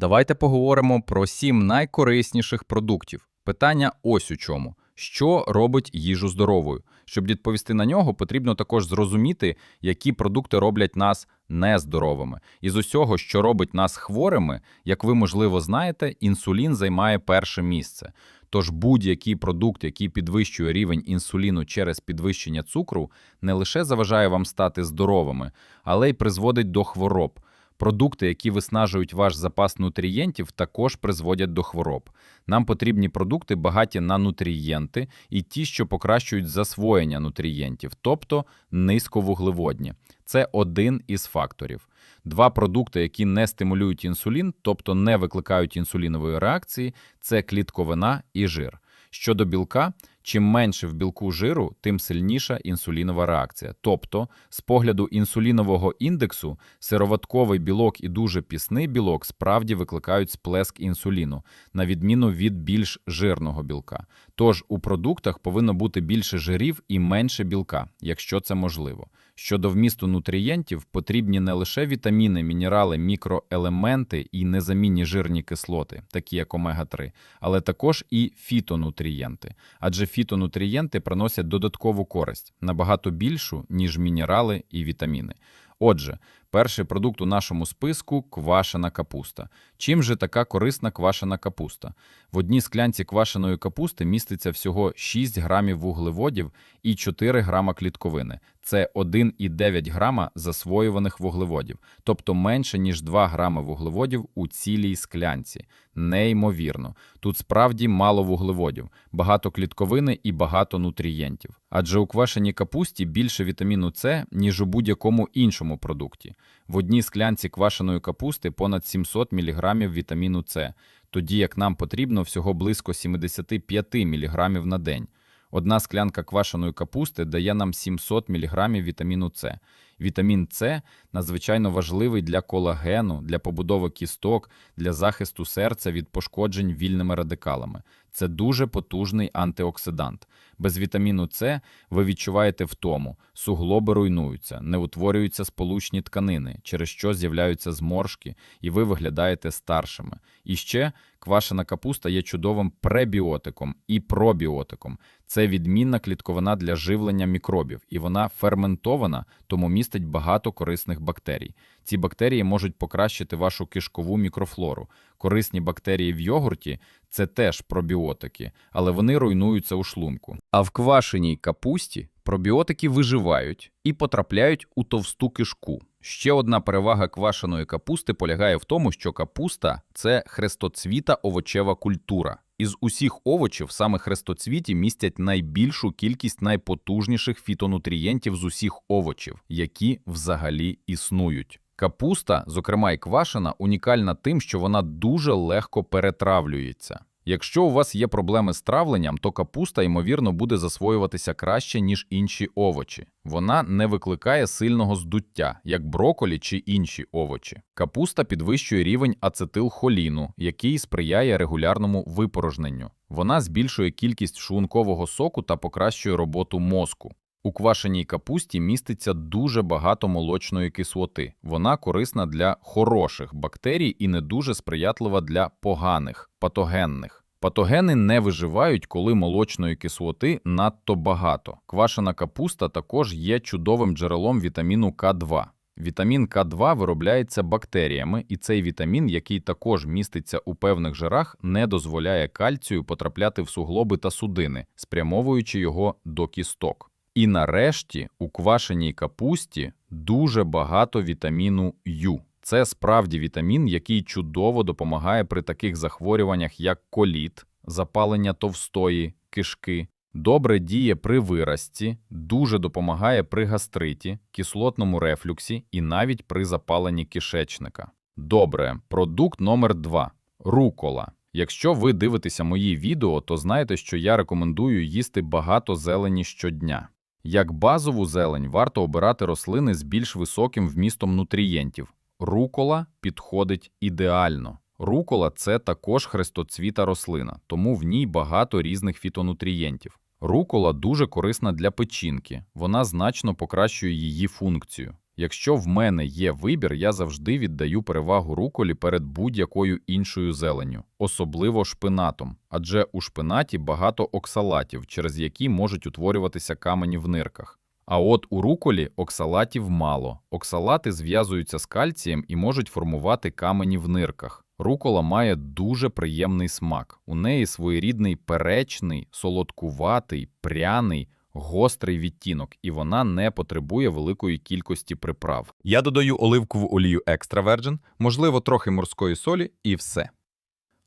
Давайте поговоримо про сім найкорисніших продуктів. Питання ось у чому. Що робить їжу здоровою? Щоб відповісти на нього, потрібно також зрозуміти, які продукти роблять нас нездоровими. Із усього, що робить нас хворими, як ви, можливо, знаєте, інсулін займає перше місце. Тож будь-який продукт, який підвищує рівень інсуліну через підвищення цукру, не лише заважає вам стати здоровими, але й призводить до хвороб. Продукти, які виснажують ваш запас нутрієнтів, також призводять до хвороб. Нам потрібні продукти багаті на нутрієнти і ті, що покращують засвоєння нутрієнтів, тобто низьковуглеводні. Це один із факторів. Два продукти, які не стимулюють інсулін, тобто не викликають інсулінової реакції, це клітковина і жир. Щодо білка, чим менше в білку жиру, тим сильніша інсулінова реакція. Тобто, з погляду інсулінового індексу, сироватковий білок і дуже пісний білок справді викликають сплеск інсуліну, на відміну від більш жирного білка. Тож у продуктах повинно бути більше жирів і менше білка, якщо це можливо. Щодо вмісту нутрієнтів, потрібні не лише вітаміни, мінерали, мікроелементи і незамінні жирні кислоти, такі як омега-3, але також і фітонутрієнти. Адже фітонутрієнти приносять додаткову користь, набагато більшу, ніж мінерали і вітаміни. Отже, перший продукт у нашому списку квашена капуста. Чим же така корисна квашена капуста? В одній склянці квашеної капусти міститься всього 6 грамів вуглеводів і 4 грама клітковини. Це 1,9 грама засвоюваних вуглеводів, тобто менше, ніж 2 грами вуглеводів у цілій склянці. Неймовірно. Тут справді мало вуглеводів, багато клітковини і багато нутрієнтів. Адже у квашеній капусті більше вітаміну С, ніж у будь-якому іншому продукті. В одній склянці квашеної капусти понад 700 мг вітаміну С, тоді як нам потрібно всього близько 75 мг на день. Одна склянка квашеної капусти дає нам 700 мг вітаміну С. Вітамін С надзвичайно важливий для колагену, для побудови кісток, для захисту серця від пошкоджень вільними радикалами. Це дуже потужний антиоксидант. Без вітаміну С ви відчуваєте втому, суглоби руйнуються, не утворюються сполучні тканини, через що з'являються зморшки, і ви виглядаєте старшими. І ще квашена капуста є чудовим пребіотиком і пробіотиком. Це відмінна клітковина для живлення мікробів, і вона ферментована, тому містить багато корисних бактерій. Ці бактерії можуть покращити вашу кишкову мікрофлору. Корисні бактерії в йогурті це теж пробіотики, але вони руйнуються у шлунку. А в квашеній капусті пробіотики виживають і потрапляють у товсту кишку. Ще одна перевага квашеної капусти полягає в тому, що капуста це хрестоцвіта овочева культура. Із усіх овочів саме хрестоцвіті містять найбільшу кількість найпотужніших фітонутрієнтів з усіх овочів, які взагалі існують. Капуста, зокрема і квашена, унікальна тим, що вона дуже легко перетравлюється. Якщо у вас є проблеми з травленням, то капуста, ймовірно, буде засвоюватися краще, ніж інші овочі. Вона не викликає сильного здуття, як броколі чи інші овочі. Капуста підвищує рівень ацетилхоліну, який сприяє регулярному випорожненню. Вона збільшує кількість шлункового соку та покращує роботу мозку. У квашеній капусті міститься дуже багато молочної кислоти. Вона корисна для хороших бактерій і не дуже сприятлива для поганих, патогенних. Патогени не виживають, коли молочної кислоти надто багато. Квашена капуста також є чудовим джерелом вітаміну К2. Вітамін К2 виробляється бактеріями, і цей вітамін, який також міститься у певних жирах, не дозволяє кальцію потрапляти в суглоби та судини, спрямовуючи його до кісток. І нарешті у квашеній капусті дуже багато вітаміну Ю. Це справді вітамін, який чудово допомагає при таких захворюваннях, як коліт, запалення товстої кишки, добре діє при вирості, дуже допомагає при гастриті, кислотному рефлюксі і навіть при запаленні кишечника. Добре, продукт номер 2 рукола. Якщо ви дивитеся мої відео, то знаєте, що я рекомендую їсти багато зелені щодня. Як базову зелень варто обирати рослини з більш високим вмістом нутрієнтів. Рукола підходить ідеально. Рукола це також хрестоцвіта рослина, тому в ній багато різних фітонутрієнтів. Рукола дуже корисна для печінки, вона значно покращує її функцію. Якщо в мене є вибір, я завжди віддаю перевагу руколі перед будь-якою іншою зеленню, особливо шпинатом, адже у шпинаті багато оксалатів, через які можуть утворюватися камені в нирках. А от у руколі оксалатів мало. Оксалати зв'язуються з кальцієм і можуть формувати камені в нирках. Рукола має дуже приємний смак. У неї своєрідний перечний, солодкуватий, пряний, гострий відтінок, і вона не потребує великої кількості приправ. Я додаю оливкову олію Extra Virgin, можливо, трохи морської солі, і все.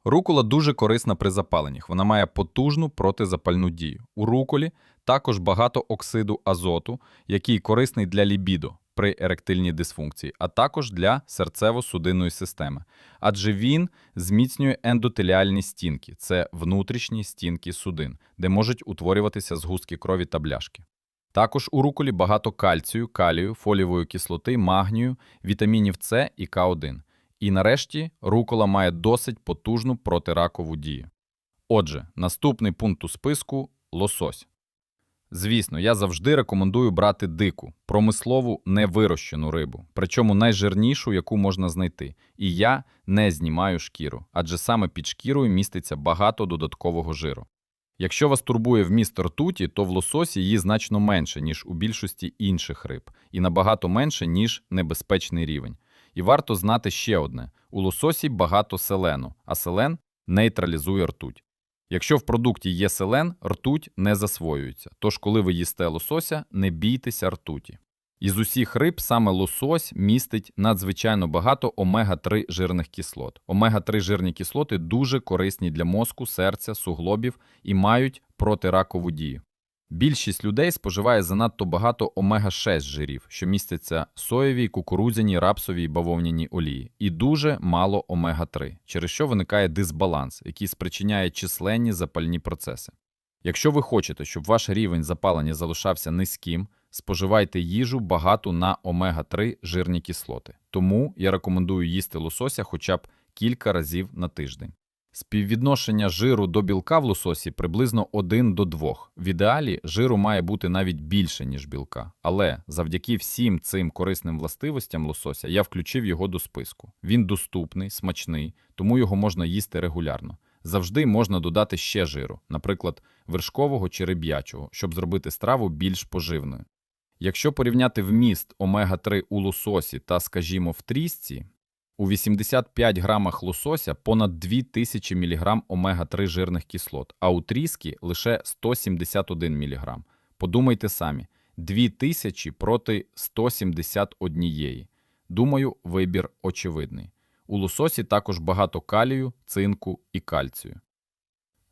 Рукола дуже корисна при запаленнях. Вона має потужну протизапальну дію. У руколі також багато оксиду азоту, який корисний для лібідо при еректильній дисфункції, а також для серцево-судинної системи. Адже він зміцнює ендотеліальні стінки це внутрішні стінки судин, де можуть утворюватися згустки крові та бляшки. Також у руколі багато кальцію, калію, фолієвої кислоти, магнію, вітамінів С і К1. І нарешті рукола має досить потужну протиракову дію. Отже, наступний пункт у списку лосось. Звісно, я завжди рекомендую брати дику, промислову невирощену рибу, причому найжирнішу, яку можна знайти. І я не знімаю шкіру, адже саме під шкірою міститься багато додаткового жиру. Якщо вас турбує вміст ртуті, то в лососі її значно менше, ніж у більшості інших риб, і набагато менше, ніж небезпечний рівень. І варто знати ще одне: у лососі багато селену, а селен нейтралізує ртуть. Якщо в продукті є селен, ртуть не засвоюється. Тож, коли ви їсте лосося, не бійтеся ртуті. Із усіх риб саме лосось містить надзвичайно багато омега-3 жирних кислот. Омега-3 жирні кислоти дуже корисні для мозку, серця, суглобів і мають протиракову дію. Більшість людей споживає занадто багато омега-6 жирів, що містяться соєвій, кукурудзяній, рапсовій, бавовняній олії, і дуже мало омега-3, через що виникає дисбаланс, який спричиняє численні запальні процеси. Якщо ви хочете, щоб ваш рівень запалення залишався низьким, споживайте їжу багату на омега-3 жирні кислоти. Тому я рекомендую їсти лосося хоча б кілька разів на тиждень. Співвідношення жиру до білка в лососі приблизно 1 до 2. В ідеалі жиру має бути навіть більше, ніж білка. Але завдяки всім цим корисним властивостям лосося я включив його до списку. Він доступний, смачний, тому його можна їсти регулярно. Завжди можна додати ще жиру, наприклад, вершкового чи риб'ячого, щоб зробити страву більш поживною. Якщо порівняти вміст омега-3 у лососі та, скажімо, в трісці, у 85 грамах лосося понад 2000 мг омега-3 жирних кислот, а у тріскі лише 171 мг. Подумайте самі, 2000 проти 171. Думаю, вибір очевидний. У лососі також багато калію, цинку і кальцію.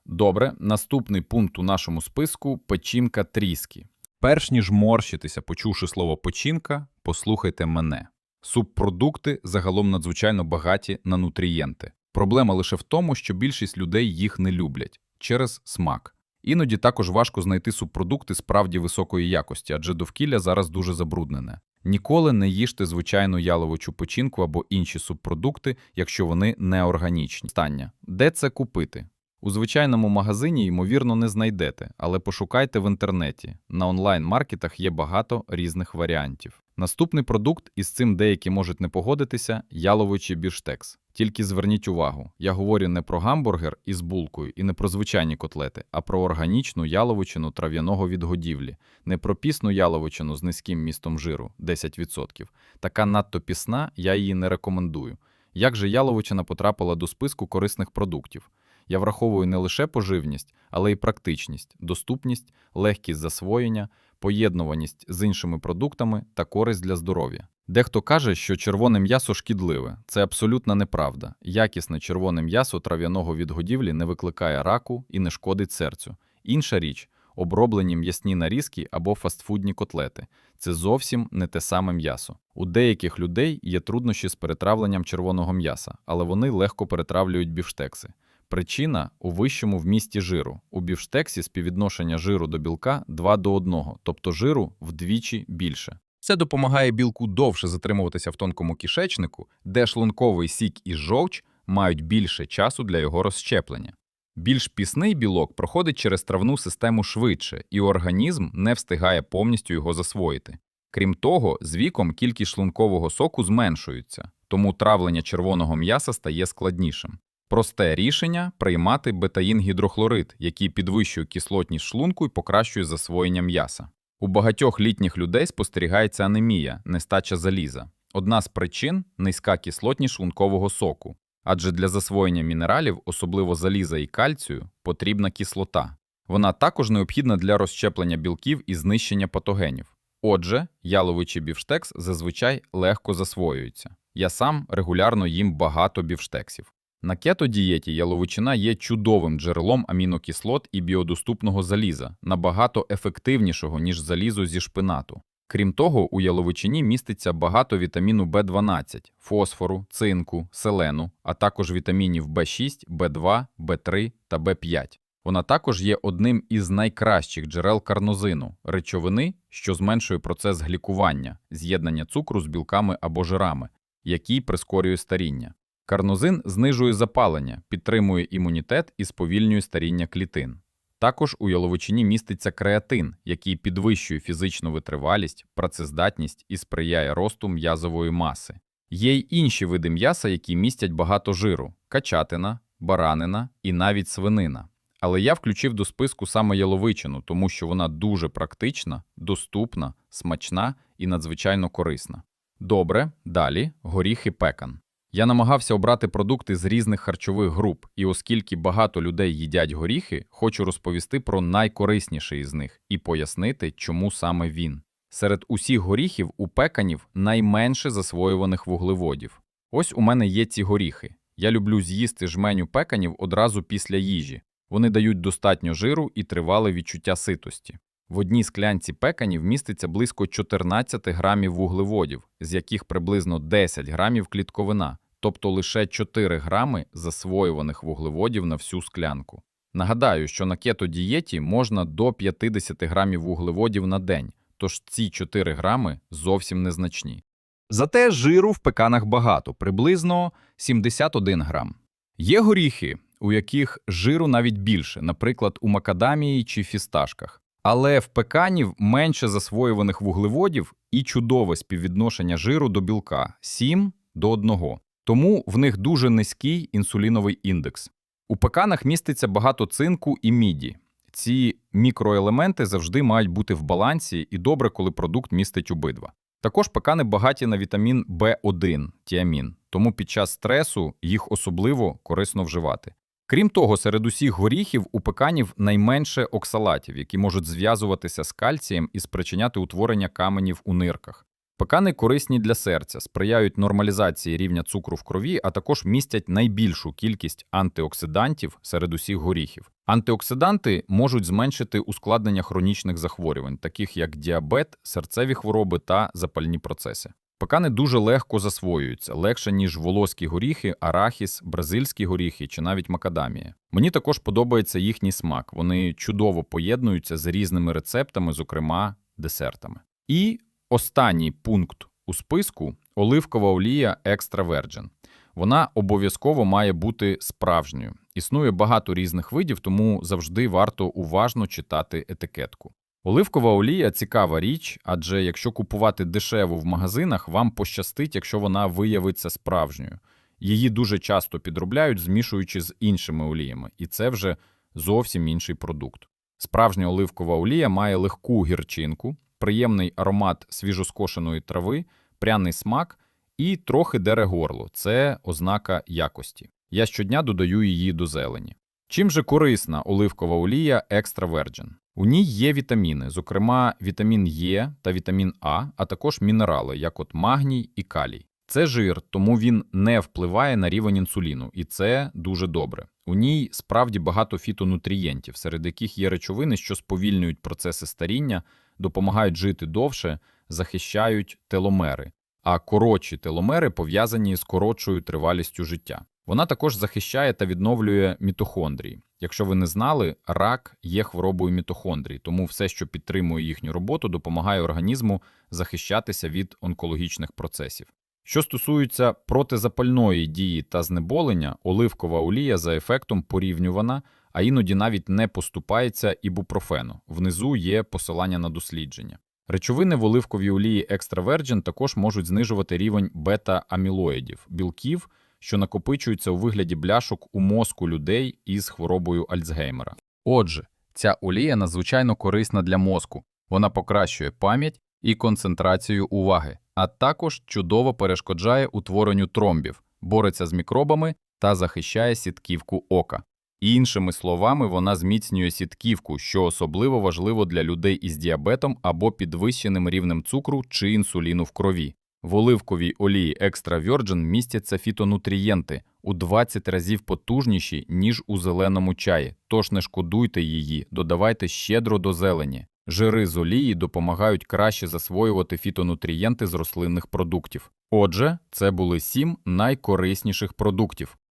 Добре, наступний пункт у нашому списку печінка тріскі. Перш ніж морщитися, почувши слово печінка, послухайте мене. Субпродукти загалом надзвичайно багаті на нутрієнти. Проблема лише в тому, що більшість людей їх не люблять через смак. Іноді також важко знайти субпродукти справді високої якості, адже довкілля зараз дуже забруднене. Ніколи не їжте звичайну яловичу печінку або інші субпродукти, якщо вони неорганічні. Стання. Де це купити? У звичайному магазині, ймовірно, не знайдете, але пошукайте в інтернеті. На онлайн-маркетах є багато різних варіантів. Наступний продукт, із цим деякі можуть не погодитися яловичий бюштекс. Тільки зверніть увагу, я говорю не про гамбургер із булкою і не про звичайні котлети, а про органічну яловичину трав'яного відгодівлі, не про пісну яловичину з низьким містом жиру 10%. Така надто пісна, я її не рекомендую. Як же яловичина потрапила до списку корисних продуктів? Я враховую не лише поживність, але й практичність, доступність, легкість засвоєння, поєднуваність з іншими продуктами та користь для здоров'я. Дехто каже, що червоне м'ясо шкідливе. Це абсолютна неправда. Якісне червоне м'ясо трав'яного відгодівлі не викликає раку і не шкодить серцю. Інша річ оброблені м'ясні нарізки або фастфудні котлети. Це зовсім не те саме м'ясо. У деяких людей є труднощі з перетравленням червоного м'яса, але вони легко перетравлюють бівштекси. Причина у вищому вмісті жиру. У бівштексі співвідношення жиру до білка 2 до 1, тобто жиру вдвічі більше. Це допомагає білку довше затримуватися в тонкому кишечнику, де шлунковий сік і жовч мають більше часу для його розщеплення. Більш пісний білок проходить через травну систему швидше, і організм не встигає повністю його засвоїти. Крім того, з віком кількість шлункового соку зменшується, тому травлення червоного м'яса стає складнішим. Просте рішення приймати бетаїнгідрохлорид, який підвищує кислотність шлунку і покращує засвоєння м'яса. У багатьох літніх людей спостерігається анемія, нестача заліза. Одна з причин низька кислотність шлункового соку, адже для засвоєння мінералів, особливо заліза і кальцію, потрібна кислота. Вона також необхідна для розщеплення білків і знищення патогенів. Отже, яловичий бівштекс зазвичай легко засвоюється. Я сам регулярно їм багато бівштексів. На кето-дієті яловичина є чудовим джерелом амінокислот і біодоступного заліза, набагато ефективнішого, ніж залізо зі шпинату. Крім того, у яловичині міститься багато вітаміну В12, фосфору, цинку, селену, а також вітамінів В6, В2, В3 та В5. Вона також є одним із найкращих джерел карнозину, речовини, що зменшує процес глікування, з'єднання цукру з білками або жирами, який прискорює старіння. Карнозин знижує запалення, підтримує імунітет і сповільнює старіння клітин. Також у яловичині міститься креатин, який підвищує фізичну витривалість, працездатність і сприяє росту м'язової маси. Є й інші види м'яса, які містять багато жиру: качатина, баранина і навіть свинина. Але я включив до списку саме яловичину, тому що вона дуже практична, доступна, смачна і надзвичайно корисна. Добре, далі горіхи пекан. Я намагався обрати продукти з різних харчових груп, і оскільки багато людей їдять горіхи, хочу розповісти про найкорисніший із них і пояснити, чому саме він. Серед усіх горіхів у пеканів найменше засвоюваних вуглеводів. Ось у мене є ці горіхи. Я люблю з'їсти жменю пеканів одразу після їжі. Вони дають достатньо жиру і тривале відчуття ситості. В одній склянці пеканів міститься близько 14 грамів вуглеводів, з яких приблизно 10 грамів клітковина, тобто лише 4 грами засвоюваних вуглеводів на всю склянку. Нагадаю, що на кето-дієті можна до 50 грамів вуглеводів на день, тож ці 4 грами зовсім незначні. Зате жиру в пеканах багато, приблизно 71 грам. Є горіхи, у яких жиру навіть більше, наприклад, у макадамії чи фісташках. Але в пеканів менше засвоюваних вуглеводів і чудове співвідношення жиру до білка 7 до 1. Тому в них дуже низький інсуліновий індекс. У пеканах міститься багато цинку і міді. Ці мікроелементи завжди мають бути в балансі і добре, коли продукт містить обидва. Також пекани багаті на вітамін В1 тіамін, тому під час стресу їх особливо корисно вживати. Крім того, серед усіх горіхів у пеканів найменше оксалатів, які можуть зв'язуватися з кальцієм і спричиняти утворення каменів у нирках. Пекани корисні для серця, сприяють нормалізації рівня цукру в крові, а також містять найбільшу кількість антиоксидантів серед усіх горіхів. Антиоксиданти можуть зменшити ускладнення хронічних захворювань, таких як діабет, серцеві хвороби та запальні процеси. Пекани дуже легко засвоюються, легше, ніж волоські горіхи, арахіс, бразильські горіхи чи навіть макадамія. Мені також подобається їхній смак. Вони чудово поєднуються з різними рецептами, зокрема десертами. І останній пункт у списку оливкова олія Extra Virgin. Вона обов'язково має бути справжньою. Існує багато різних видів, тому завжди варто уважно читати етикетку. Оливкова олія цікава річ, адже якщо купувати дешево в магазинах, вам пощастить, якщо вона виявиться справжньою. Її дуже часто підробляють, змішуючи з іншими оліями, і це вже зовсім інший продукт. Справжня оливкова олія має легку гірчинку, приємний аромат свіжоскошеної трави, пряний смак і трохи дере горло. Це ознака якості. Я щодня додаю її до зелені. Чим же корисна оливкова олія Extra Virgin? У ній є вітаміни, зокрема вітамін Е та вітамін А, а також мінерали, як от магній і калій. Це жир, тому він не впливає на рівень інсуліну, і це дуже добре. У ній справді багато фітонутрієнтів, серед яких є речовини, що сповільнюють процеси старіння, допомагають жити довше, захищають теломери. А коротші теломери пов'язані з коротшою тривалістю життя. Вона також захищає та відновлює мітохондрії. Якщо ви не знали, рак є хворобою мітохондрій, тому все, що підтримує їхню роботу, допомагає організму захищатися від онкологічних процесів. Що стосується протизапальної дії та знеболення, оливкова олія за ефектом порівнювана, а іноді навіть не поступається ібупрофену. Внизу є посилання на дослідження. Речовини в оливковій олії Virgin також можуть знижувати рівень бета-амілоїдів, білків, що накопичуються у вигляді бляшок у мозку людей із хворобою Альцгеймера. Отже, ця олія надзвичайно корисна для мозку. Вона покращує пам'ять і концентрацію уваги, а також чудово перешкоджає утворенню тромбів, бореться з мікробами та захищає сітківку ока. Іншими словами, вона зміцнює сітківку, що особливо важливо для людей із діабетом або підвищеним рівнем цукру чи інсуліну в крові. В оливковій олії Extra Virgin містяться фітонутрієнти у 20 разів потужніші, ніж у зеленому чаї, тож не шкодуйте її, додавайте щедро до зелені. Жири з олії допомагають краще засвоювати фітонутрієнти з рослинних продуктів. Отже, це були сім найкорисніших продуктів.